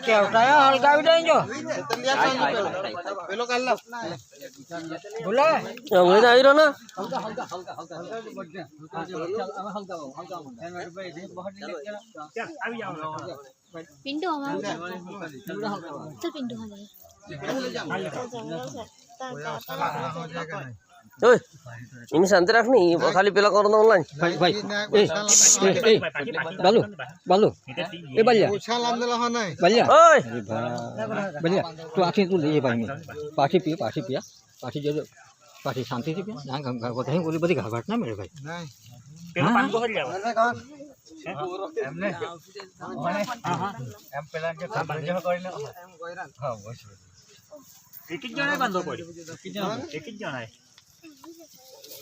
કેવડાયો હલકાવી દે જો પેલો કાલ લો બોલે હું આવી રહ્યો ના પિન્ટુ હવા ચલ પિન્ટુ હા ઓય એની શાંતિ રાખ ને ખાલી પેલા કરો ઓનલાઈન ભાઈ ભાઈ એ બાલુ બાલુ. એ બલ્યા. બલ્યા. ઓય. બલ્યા. તું આખી તું લઈ ભાઈ પાછી પીએ પાછી પીયા પાછી જજો. પાછી શાંતિથી પીયા ના ગમ ગમ વધારે ઓલી બધી ઘાઘાટ ના મળે ભાઈ. પેલો પાન બહાર જાવ એક જ જણાએ બાંધવો પડ્યો. એક જ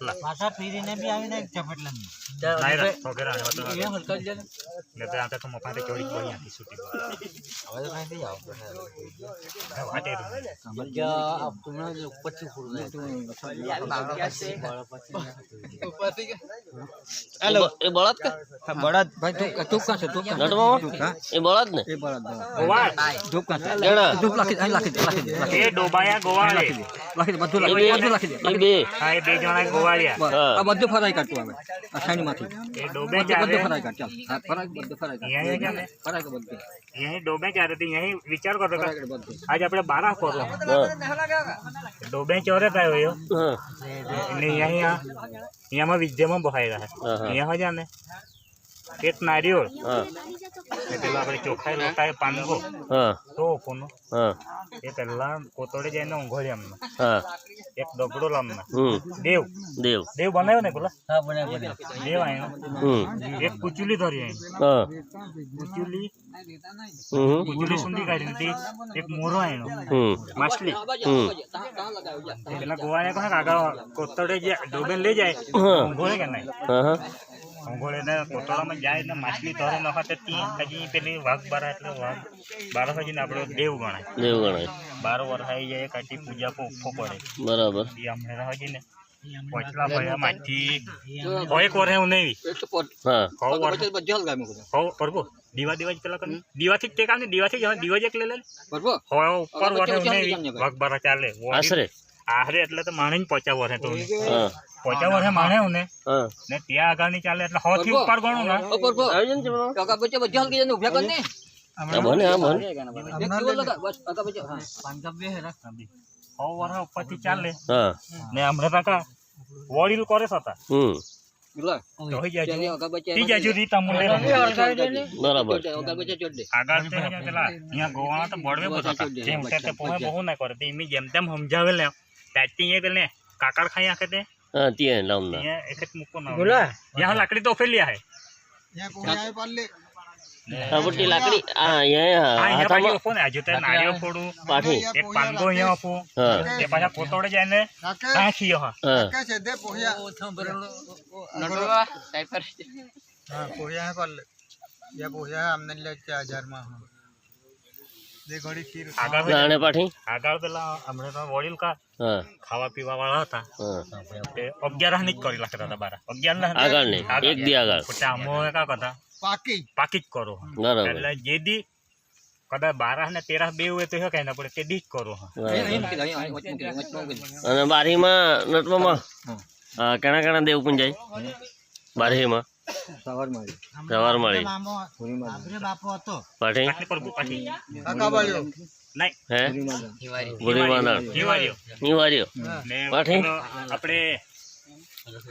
પાછા ફીરીને બી આવીને ચપટલા નહીં વગેરે એ હલકા જ લે તો આપણે તો મફા તો ચોરી કોઈ આખી હવે તો કાંઈ આવ પડે વાટે સમજ આપ તમને ઉપરથી ફૂલ જાય તું ઉપરથી હેલો. એ બળદ કા? બળદ. ભાઈ તું તું કા છે તું કા એ બળદ ને? એ બળદ ગોવાળ. ધૂપ કા ધૂપ લખી અહીં લખી લખી એ ડોબાયા ગોવાળે. લખી બધું લખી બધું લખી દે. હા એ બે જણા ગોવાળ હા. આ બધું ફરાઈ કાઢતું આવે. અસાણી માંથી એ ડોબે બધું ચાલે બધું ફરાઈ કાઢ ચાલ હા ફરાઈ બધું ફરાઈ કાઢ જાને કાઢ બધું. અહીં ડોબે ચાલે તો અહીં વિચાર કરતો આજ આપણે બારા કરો ડોબે ચોરે થયો એવો અહીં આ અહીંયા અહીંયામાં વિદ્યામાં બહાઈ રહ્યા. અહીંયા હજા ખેત નારિયોળ એ પેલા આપણે ચોખાઈ લોટાએ પાંદો તો કોનો એ પેલા કોતોડે જઈને ઊંઘો છે એમનો એક દબડો લાંબનો દેવ. દેવ. દેવ બનાવ્યો ને પેલા? હા બનાવ્યો દેવ આવ્યો એક કુચુલી ધરી આવી કુચુલી. કુચુલી સુંધી કાઢી હતી. એક મોરો આવ્યો માછલી. પેલા ગોવાને કહે કાકા કોતોડે જે લઈ જાય. ને કોતોડામાં જાય ને માછલી ધોરે ન હોય ત્યાં હજી પેલી વાઘ બારા એટલે વાઘ બારા હજી ને આપણો દેવ ગણાય. દેવ ગણાય. બાર વર્ષ આવી જાય કાઢી પૂજા ઉફો પડે. બરાબર. એ અમને હજી ને ભયા માથી હોય એક વર્ષ નહીં એક તો પોટ હા. હવ વર્ષ બધું બધું હલગાય મૂકું દીવા દીવા જ પેલા કરી દીવાથી જ તે કામ ને દીવાથી જ દીવા જ એક લે લે બરોબર હોય ઉપર હવે વર્ષ બચ્ચા નહીં વાઘ બારા ચાલે. આશરે. આશરે એટલે તો માણે જ પચાસ વર્ષે તો હા. પચાસ વર્ષે માણે હું ને હા. ને ત્યાં આગળની ચાલે એટલે સો થી પ્રભુ. ઉપર ગણું ને. ઉપર પર આવી જાય ને ચલો. કાકા બચ્ચે બધું હલકી જઈને ઊભા કર ને. આ બને આ બને એક દિવસ લગા? બસ કાકા બચ્ચે. હા. સો વર્ષ ઉપરથી ચાલે. હા. ને હમણાં કાકા વડીલ કરે છે હતા. હમ. બોલા તો હઈ જાય ચાલી કાકા બચ્ચે ઈ જાજુ રીત અમુલે બરાબર. કાકા બચ્ચે ચોટ દે આગળ તે હે પેલા અહીંયા ગોવાના તો બળવે બધા હતા. જેમ તે તે પોહે બહુ ના કરે. તે એમી જેમ તેમ સમજાવે લે દાટી એ પેલે. કાકડ ખાઈ આખે તે. હા તીએ લાવના. તીએ એક મુકો ના બોલા. યહાં લાકડી તો ફેલી આહે યહાં કોણ આય પાલે હા મોટી લાકડી. હા યહાં હા. યહાં આમને લે 4000 માં આગળ પાઠી આગળ પેલા હમણાં તો વડીલ કા હા. ખાવા પીવા વાળા હતા. હા. તે અગિયારની જ કરી નાખતા હતા બારા. અગિયાર ના આગળ નહીં એક દી આગળ. પોતે આમો કા કરતા? પાકી. જ કરો. એટલે જે દી કદાચ બારા ને તેરા બે હોય તો એ કઈ ના પડે? તે દી જ કરો. હા અહીં અહીં મૂકી દે અહીં અહીં વચ્ચે મૂકી દે વચ્ચે મૂકી દે અને બારીમાં નટવામાં? કેણા કેણા કેણા દેવ પૂંજાય? બારીમાં? સવાર મળી બાપો હતો. પાઠી? આપણે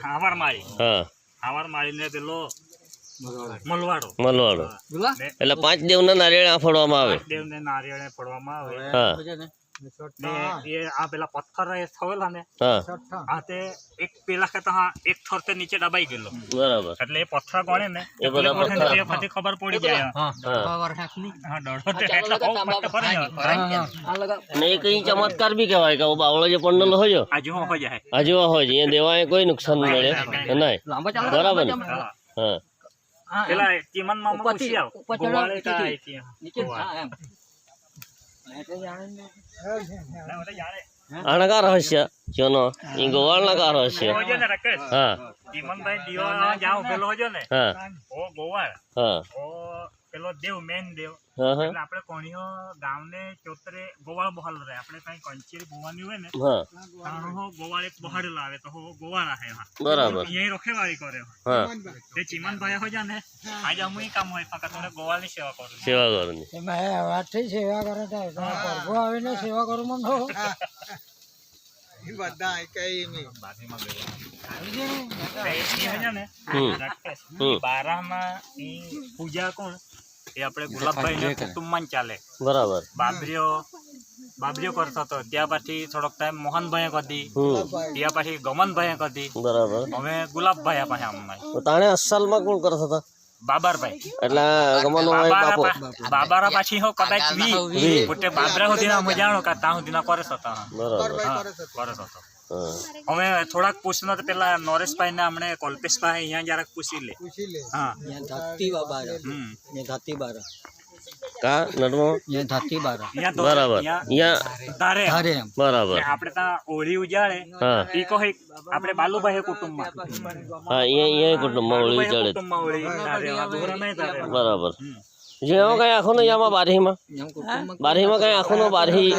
હાવાર માળી હા? હાવાર માળીને પેલો મલવાડો. મલવાડો. એટલે પાંચ દેવના નારિયેળ ફોડવામાં આવે. દેવને નારિયેળે પડવામાં આવે. હા. ને એ આ પેલા પથ્થર એ થયેલા ને હા. આ એક પેલા ખેતા હા એક થર તે નીચે દબાઈ ગયેલો. બરાબર. એટલે એ પથ્થર ગણે ને એ બધા એટલે પથ્થર. પછી ખબર પડી જાય હા. હા. દોઢો તે એટલે બહુ મોટો ફરી ને કઈ ચમત્કાર બી કહેવાય કે બાવળો જે પંડલ હોય આજુ હો જાય. હોય એ દેવાય કોઈ નુકસાન મળે. નહીં? બરાબર ને? હા. પેલા ચીમનમાં પૂછી આવ. નીચે હા એમ. ના, ઓલે જાણે. આના કા રહસ્ય ચનો એ ને હા ને હા હા પેલો દેવ મેન દેવ. હા હા. એટલે આપણે કોણીઓ ગામને ચોતરે ગોવાળ બહાર રહે. આપણે કઈ કંચેરી ગોવાની હોય ને હા. તાણો હો ગોવાળ એક બહાર લાવે તો હો ગોવાળ આહે હા. બરાબર. અહીં રખેવાળી કરે હો. હા. તે ચીમનભાઈ હોય ને આજે અમુ ઈ કામ હોય ફક્ત ગોવાળની સેવા કરું સેવા કરની સેવા કરે પ્રભુ આવીને સેવા કરું મન તે. ને બારામાં પૂજા કોણ? એ આપણે ગુલાબભાઈ કુટુંબમાં ચાલે. બરાબર. બાબરીઓ બાબરીઓ કરતો હતો. ત્યાં પછી થોડોક ટાઈમ મોહનભાઈએ કરી. ત્યાં પછી ગમનભાઈએ કરી. બરાબર. હવે ગુલાબભાઈ પાસે આમ તો તાણે અસલમાં કોણ કરતા હતા? બાબરભાઈ. એટલે ગમનો બાપો. બાબારા પાછી હો કદાચ વી. પોતે બાબરા સુધીના મજાણો કે ત્યાં સુધીના કરે હતા બરાબર. હા હતો હા. થોડાક પૂછનો તો પેલા નરેશભાઈ ને હમણે કલ્પેશભાઈ અહીંયા જરાક પૂછી લે. હા. ધાતી બાર હમ. ધાતી બાર કા? નટમો ધાતી બાર. અહીંયા તો બરાબર. અહીંયા અહીંયા ધારે. ધારે એમ. બરાબર. ને આપણે ત્યાં હોળી ઉજાડે હા. ઈ કહે આપણે બાલુભાઈ કુટુંબમાં. હા અહીંયા અહીંયા કુટુંબમાં ઓળી બાલુભાઈ ચડે કુટુંબમાં હોળી ધારે આ દોરા નહીં ધારે. બરાબર. હમ. જેમાં કઈ આખો નહીં આમાં બારીમાં? એમ કુટુંબ બારીમાં કઈ આખો નો બારી.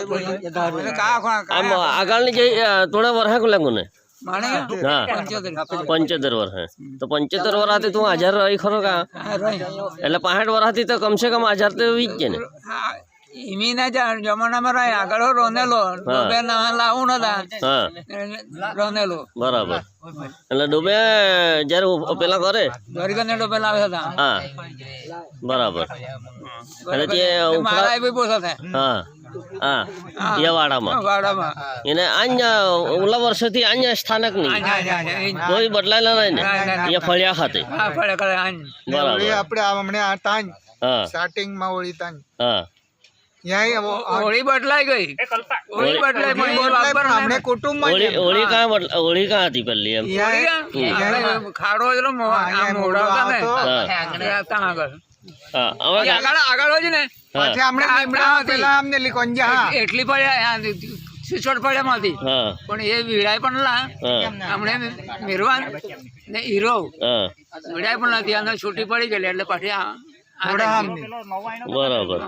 આમ આગળની જે અ, થોડા વર્ષ લાગુ ને. હા પંચોતેર. વર્ષ તો પંચોતેર વર્ષથી તું હજાર રહી ખરો કા? એટલે પાસઠ વર્ષથી તો કમસે કમ હજાર તો વીજ છે ને. ઇમીના જમાનામાં રહે. આગળ રોનેલો. ડોબે ના લાવું નતા રોનેલો. બરાબર. એટલે ડૂબે જ્યારે પેલા કરે દ્વારિકાને ડોબે લાવે હતા હા. બરાબર. એટલે તે. હા. હા એ વાડામાં વાડામાં એને અહીંયા ઓલા વર્ષોથી અહીંયા સ્થાનક નહીં કોઈ બદલાયેલા નહીં ને એ ફળિયા ખાતે હા ફળે કરે આન બરાબર આપણે આ હમણાં આ તાંજ સ્ટાર્ટિંગમાં ઓળી તાંજ હા હોળી બદલાઈ ગઈ હોળી બદલાઈ પણ અમને હોળી હોળી કાં હતી પેલી એમ ખાડો એટલો હતા ને આગળ હવે આગળ આગળ હોય ને પછી આપણે લીમડા પેલા અમને લીકોંજા હા એટલી પડ્યા સિસોડ પડ્યામાંથી માંથી પણ એ વીડાય પણ ના. હમણે મિરવાન ને હીરો. વીડાય પણ નથી. અંદર છૂટી પડી ગયેલી એટલે પછી બરાબર.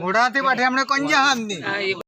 મોઢાથી પાછી અમને કંજા આમની હા, એ